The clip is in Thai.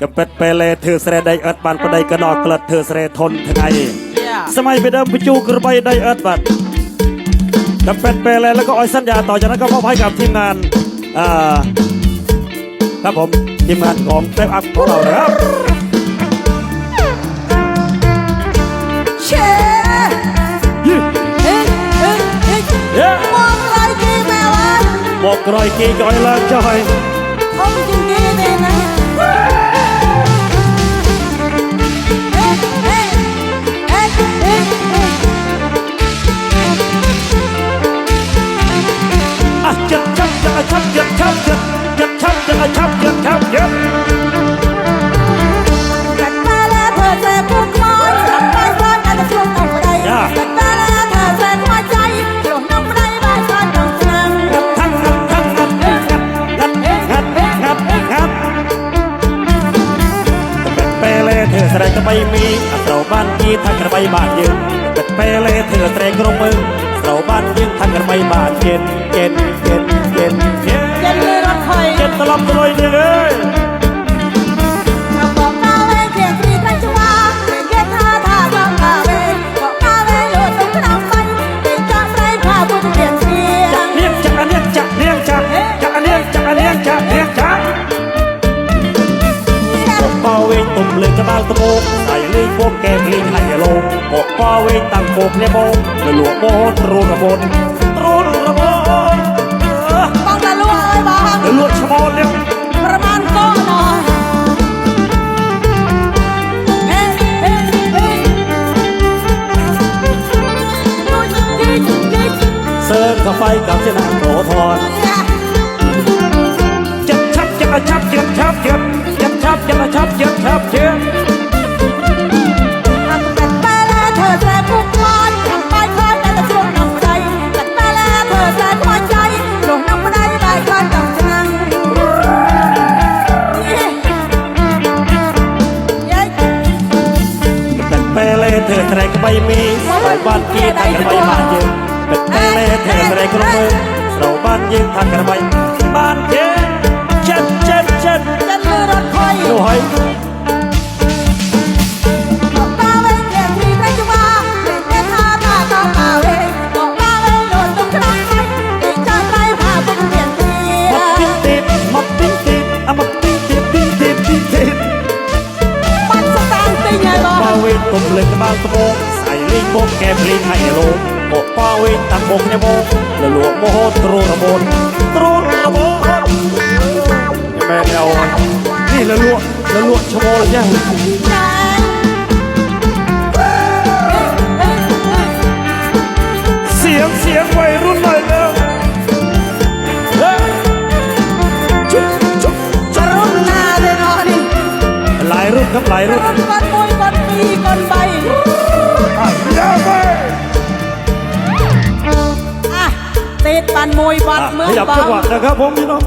กับเป็ดเปเลเธอเสรใดเอิดบานประใดกระนอกเกลัดเธอเสรทนทั้งไง Yeah. สมัยไปเดิมไปจูกระใบใดเอิดบัดกับเป็ดเปเลแล้วก็อ้อยสัญญาต่อจากนั้นก็มอบให้กับทีมงานอ่าครับผมทีมงานของเต็มอัพของเรานะครับเชเฮ้ยเฮ้ยเฮ้ยเย้มองอะไรกี่แม่วะบอกรอยกีก้อยลาจอย ชับจัดชับจัดชับชับจัดชับจัดชับจัดจัดมาแล้วเธอแสบผู้คลอนทำไปพร้อมกันจะช่วงน้ำใจจัดมาแล้วเธอแสบหัวใจช่วงน้ำใจบ้านฉันต้องเชิงงัดทั้งงัดทั้งงัดงัดงัดงัดงัดงัดเป็นเปเลเธอแสดงกระใบมีเราบ้านกีทางกระใบบ้านยืนเป็นเปเลเธอแสดงกรงมือเราบ้านยืนทางกระใบบ้านเย็นเย็นเย็น นเย็นเย็นเลยรถไฟเย็นตลอดตลอดเลยบอกมาเวเขียนสีใครจะว่าเป็นแค่ท่าท่าทางมาเวบอกมาเวโยนตรงกระดาษไฟเป็นจะไรพาผู้เปลี่ยนเสียงเลี้ยงจะเลี้ยงจะเลี้ยงจะจะเลี้ยงจะเลี้ยงจะเลี้ยงจะบอกป้าเวตุ่มเลยกระบาลตะโมกใส่เลยพวกแกงลิงไห่โลงบอกป้าเวตั้งโบกเนี่ยโมเลยหลวงโมตรูระบนตรูระบน เลยบอกเลยหลวงชะมอนเนี่ยประมาณก็นอนเฮ้เซิร์ฟเข้าไปกับเส้นทางโถทอน លេធ្វើស្រែក្បៃមីស្រោបាត់ជាដៃក្បៃបានយើងពេលលេធ្វើស្រែក្រុមមើលស្រោបាត់យើងថាក្បៃបានយើងចិត្តចិត្តចិត្តចិត្តរត់ខ້ອຍនោះហើយ ตุ่มเลยกระบาลตะโมกใส่ลิงบกแกมลิงไห่โลงบอกป้าเวทตั้งโบกเนี่ยโมแล้วหลวงโมโหตรูระบนตรูระบนแม่เอานี่ละลวกละลวกชะโมเลยยังเสียงเสียงวัยรุ่นหน่อยเร็วเฮ้ยชุบชุบจะรุ่นหน้าเลยนอนนี่หลายรุ่นครับหลายรุ่นรุ่นก้อนปุยก้อนปีก้อนใบ อะติดปันมวยบัดอะเมือขงยับบัจังงหวะนะครับผมพี่น้อง